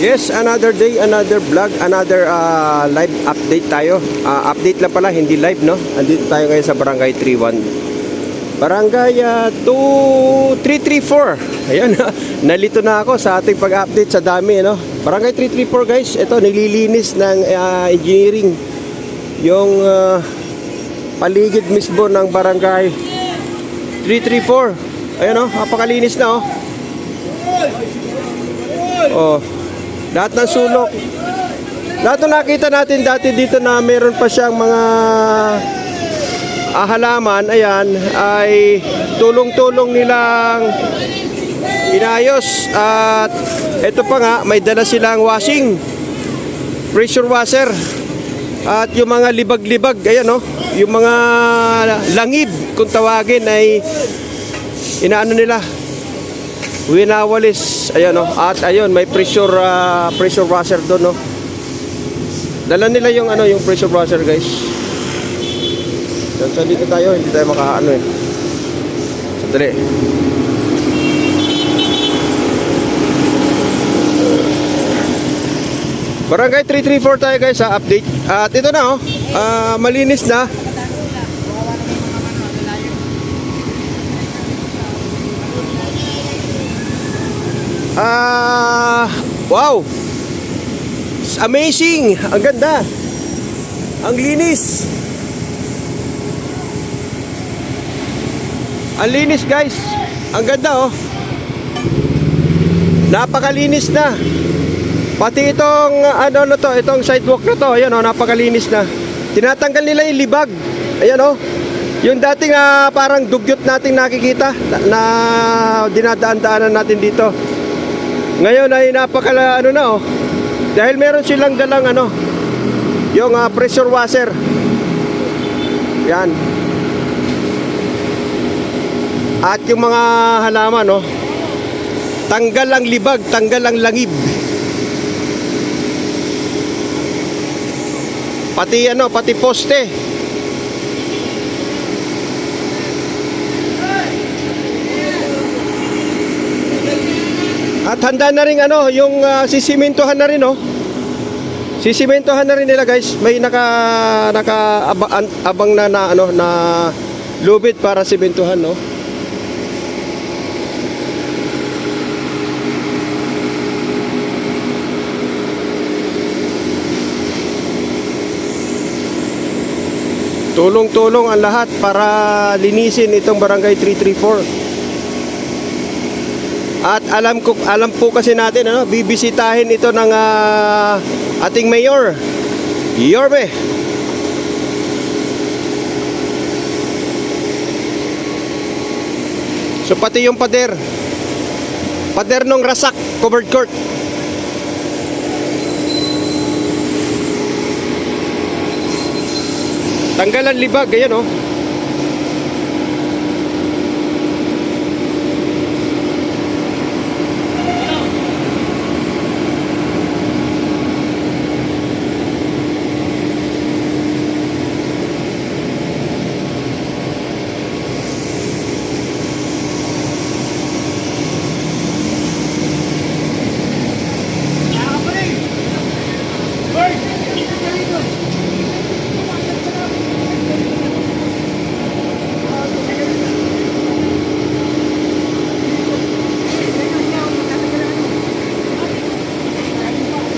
Yes, another day, another vlog, another uh, live update tayo. Ah, update lang pala, hindi live, no? Andito tayo ngayon sa Barangay 31. Barangay uh, 2334. Ayan, nalito na ako sa ating pag-update sa dami, no? Barangay 334, guys. Ito, nililinis ng ah, engineering. Yung ah, paligid mismo ng Barangay 334. Ayan, oh, napakalinis na, oh. Oh. Lahat ng sulok. Lahat ng nakita natin dati dito na meron pa siyang mga halaman, ayan, ay tulong-tulong nilang inayos. At ito pa nga, may dala silang washing, pressure washer. At yung mga libag-libag, ayan no, yung mga langib kung tawagin ay inaano nila, winawalis ayan no at ayun may pressure ah, pressure washer doon no dala nila yung ano yung pressure washer guys. So, dito tayo. Hindi tayo makaano eh. Sandali. Barangay 334 tayo guys sa update. At ito na oh. Ah, malinis na Ah, wow. It's amazing. Ang ganda. Ang linis. Ang linis, guys. Ang ganda, oh. Napakalinis na. Pati itong ano na to, itong sidewalk na to, ayan oh, napakalinis na. Tinatanggal nila yung libag. Ayan oh. Yung dating ah, parang dugyot nating nakikita na, na dinadaan-daanan natin dito. Ngayon ay napakala ano na oh. Dahil meron silang dalang ano, yung ah, pressure washer. Yan. At yung mga halaman oh, tanggal ang libag, tanggal ang langib. Pati ano, pati poste. At handa na rin ano, yung uh, sisimentohan na rin oh. Sisimentohan na rin nila guys. May naka naka aba- an- abang na, na ano na lubid para simentohan no. Tulong-tulong ang lahat para linisin itong barangay 334. At alam ko alam po kasi natin ano, bibisitahin ito ng ah, ating mayor. Yorme. So pati yung pader. Pader ng Rasak covered court. Tanggalan libag, ayan oh.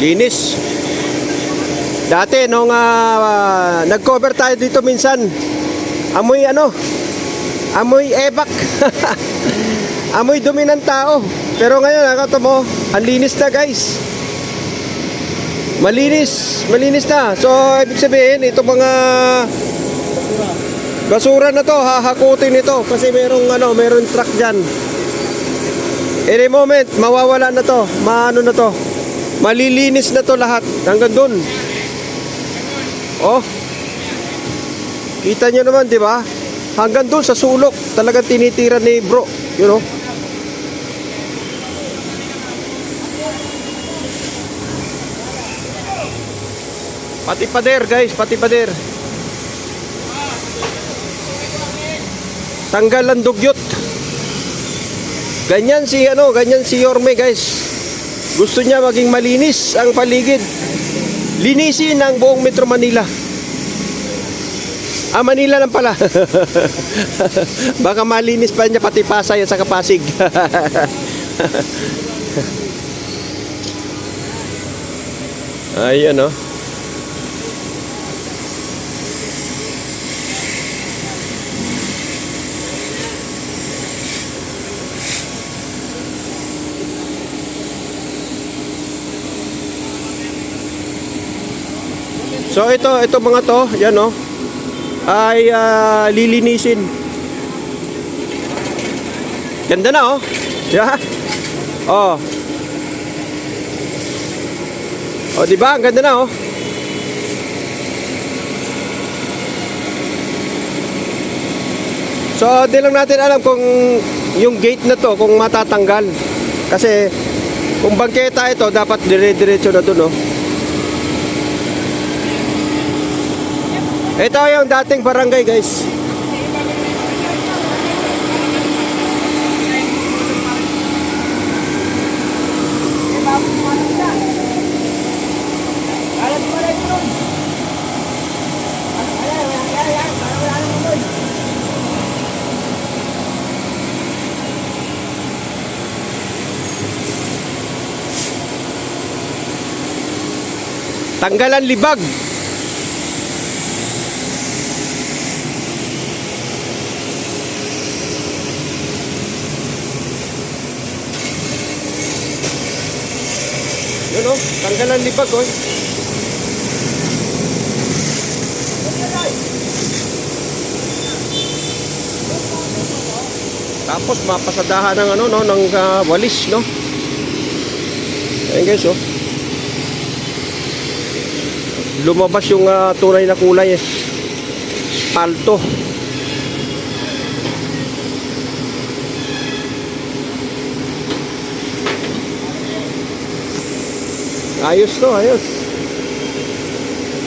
Linis. Dati nung ah, nag-cover tayo dito minsan, amoy ano? Amoy ebak. amoy dumi ng tao. Pero ngayon, nakata mo, ang linis na guys. Malinis, malinis na. So, ibig sabihin, ito mga basura na to, hahakutin ito kasi merong ano, merong truck diyan. Any moment, mawawala na to, maano na to. Malilinis na to lahat hanggang doon. Oh. Kita nyo naman, di ba? Hanggang doon sa sulok, talagang tinitira ni bro. You know? Pati pader, guys, pati pader. Tanggal ang dugyot. Ganyan si ano, ganyan si Yorme, guys. Gusto niya maging malinis ang paligid. Linisin ang buong Metro Manila. Ah, Manila lang pala. Baka malinis pa niya pati Pasay at saka Pasig. Ay, ano? So ito, ito mga to, yan oh, ay ah, lilinisin. Ganda na oh. Yeah. Oh. Oh, di ba? Ang ganda na oh. So, di lang natin alam kung yung gate na to kung matatanggal. Kasi kung bangketa ito, dapat dire-diretso na to, no? Ito yung dating barangay, guys. Tanggalan libag. Yun o, tanggalan libag o. Tapos mapasadahan ng ano no ng ah, walis no. Ayun guys oh. Lumabas yung ah, tunay na kulay eh. Palto. Ayos to, ayos.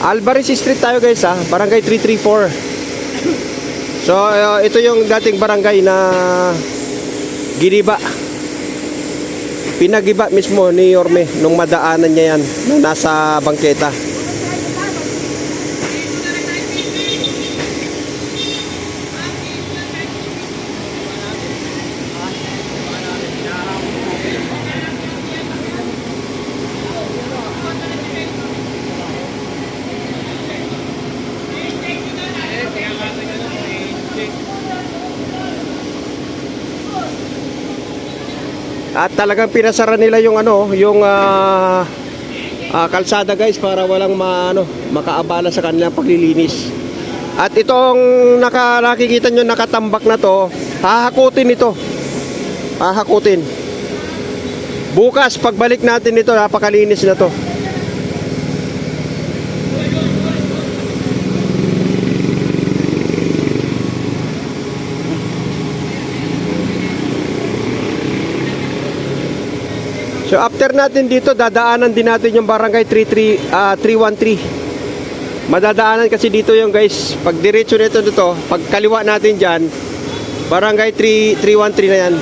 Alvarez Street tayo guys ha, barangay 334. So uh, ito yung dating barangay na giniba. Pinagiba mismo ni Yorme nung madaanan niya yan nung nasa bangketa. At talagang pinasara nila yung ano, yung ah, ah, kalsada guys para walang ma, ano, makaabala sa kanilang paglilinis. At itong naka, nakikita nyo nakatambak na to, hahakutin ito. Hahakutin. Bukas pagbalik natin ito, napakalinis na to. So after natin dito, dadaanan din natin yung barangay 33, ah, 313. Madadaanan kasi dito yung guys, pag diretso nito dito, pag kaliwa natin dyan, barangay 3, 313 na yan.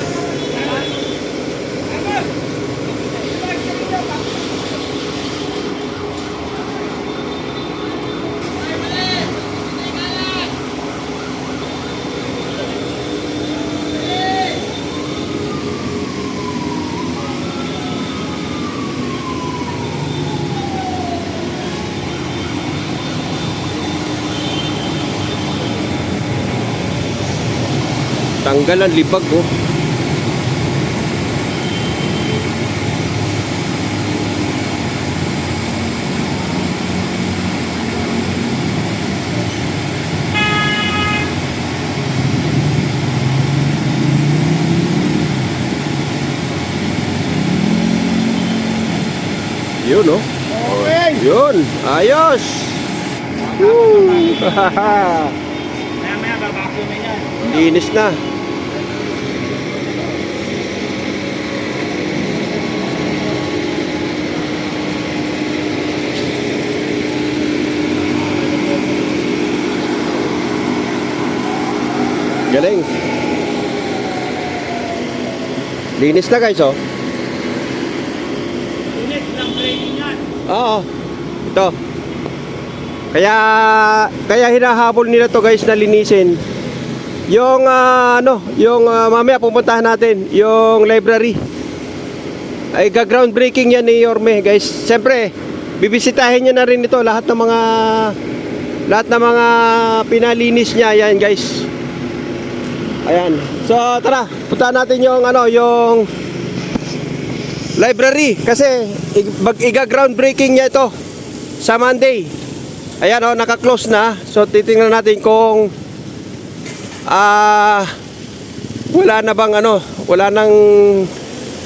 Tanggal ang libag oh. Yun oh. Okay. Yun, ayos. Woo! Yan. Linis na. Galing. Linis na guys oh. breaking yan. Oo. Ito. Kaya kaya hinahabol nila to guys na linisin. Yung ah, ano, yung ah, mamaya pupuntahan natin, yung library. Ay ga-groundbreaking yan ni Yorme guys. Siyempre, bibisitahin niyo na rin ito lahat ng mga lahat ng mga pinalinis niya yan guys. Ayan. So tara, puntahan natin yung ano, yung library kasi mag iga groundbreaking niya ito sa Monday. Ayan oh, naka-close na. So titingnan natin kung ah wala na bang ano, wala nang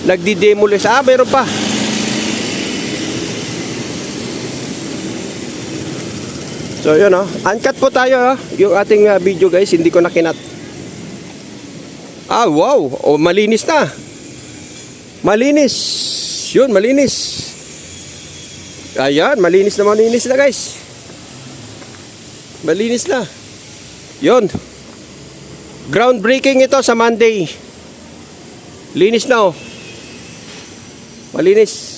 nagdi-demolish. Ah, mayroon pa. So yun oh, uncut po tayo oh, yung ating ah, video guys, hindi ko nakinat. Ah, wow, oh, malinis na. Malinis. Yun, malinis. Ayan, malinis na malinis na guys. Malinis na. Yun. Groundbreaking ito sa Monday. Linis na oh. Malinis.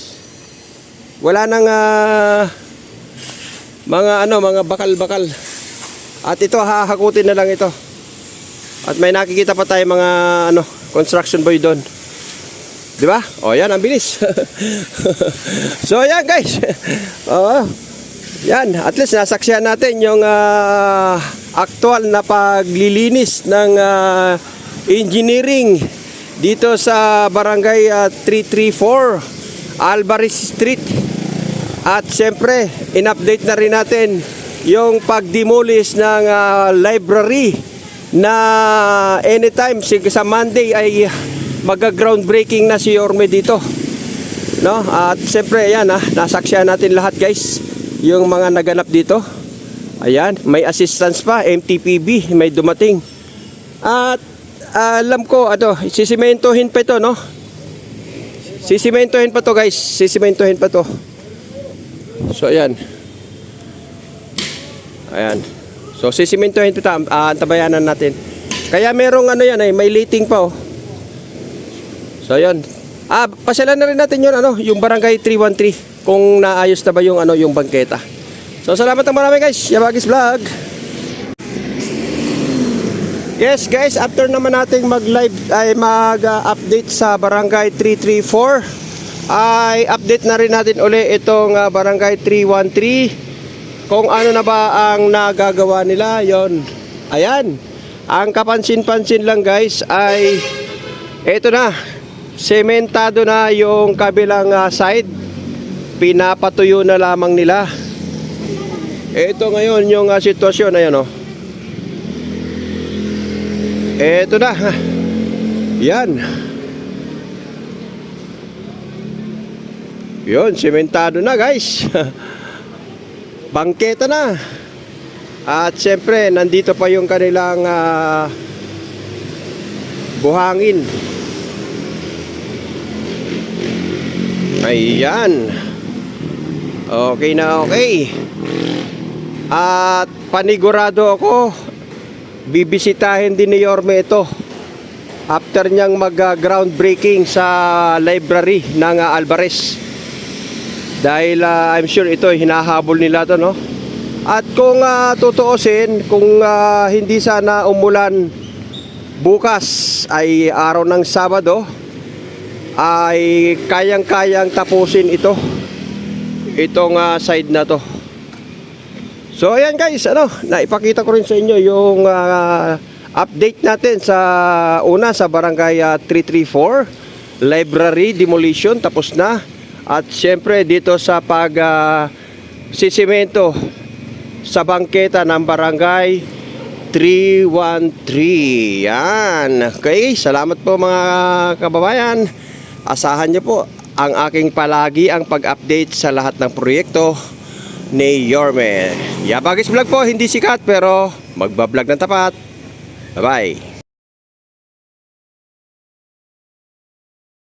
Wala nang ah, mga ano, mga bakal-bakal. At ito hahakutin na lang ito. At may nakikita pa tayo mga ano, construction boy doon. Di ba? O yan, ang bilis. so yan guys. Oo. Yan, at least nasaksihan natin yung ah, actual na paglilinis ng ah, engineering dito sa barangay ah, 334 Alvarez Street. At siyempre, in-update na rin natin yung pag-demolish ng ah, library na anytime sa Monday ay mag-groundbreaking na si Orme dito. No? At siyempre, ayan ha, nasaksyan natin lahat guys, yung mga naganap dito. Ayan, may assistance pa, MTPB, may dumating. At alam ko, ano, sisimentohin pa ito, no? Sisimentohin pa to guys, sisimentohin pa to. So, ayan. Ayan. So, sisimentohin ito, ah, tabayanan natin. Kaya merong ano yan, ay, may liting pa, oh. So yun. Ah, pasyalan na rin natin yun ano, yung barangay 313 kung naayos na ba yung ano yung bangketa. So salamat ng marami guys. Yabagis Vlog. Yes guys, after naman nating mag-live ay mag-update sa barangay 334 ay update na rin natin uli itong ah, barangay 313 kung ano na ba ang nagagawa nila yon. Ayan. Ang kapansin-pansin lang guys ay ito na. Sementado na yung kabilang ah, side. Pinapatuyo na lamang nila. Ito ngayon yung ah, sitwasyon. Ayan oh. Ito na. Yan. Yun sementado na guys bangketa na at syempre nandito pa yung kanilang ah, buhangin Ayan. Okay na okay. At panigurado ako, bibisitahin din ni Yorme ito. After niyang mag-groundbreaking sa library ng ah, Alvarez. Dahil ah, I'm sure ito hinahabol nila to no. At kung uh, tutuusin, kung ah, hindi sana umulan bukas ay araw ng Sabado, ay kayang-kayang tapusin ito itong ah, side na to so ayan guys ano naipakita ko rin sa inyo yung ah, update natin sa una sa barangay ah, 334 library demolition tapos na at syempre dito sa pag ah, sisimento sa bangketa ng barangay 313 yan okay salamat po mga kababayan Asahan niyo po ang aking palagi ang pag-update sa lahat ng proyekto ni Yorme. Yabagis Vlog po, hindi sikat pero magbablog ng tapat. Bye-bye.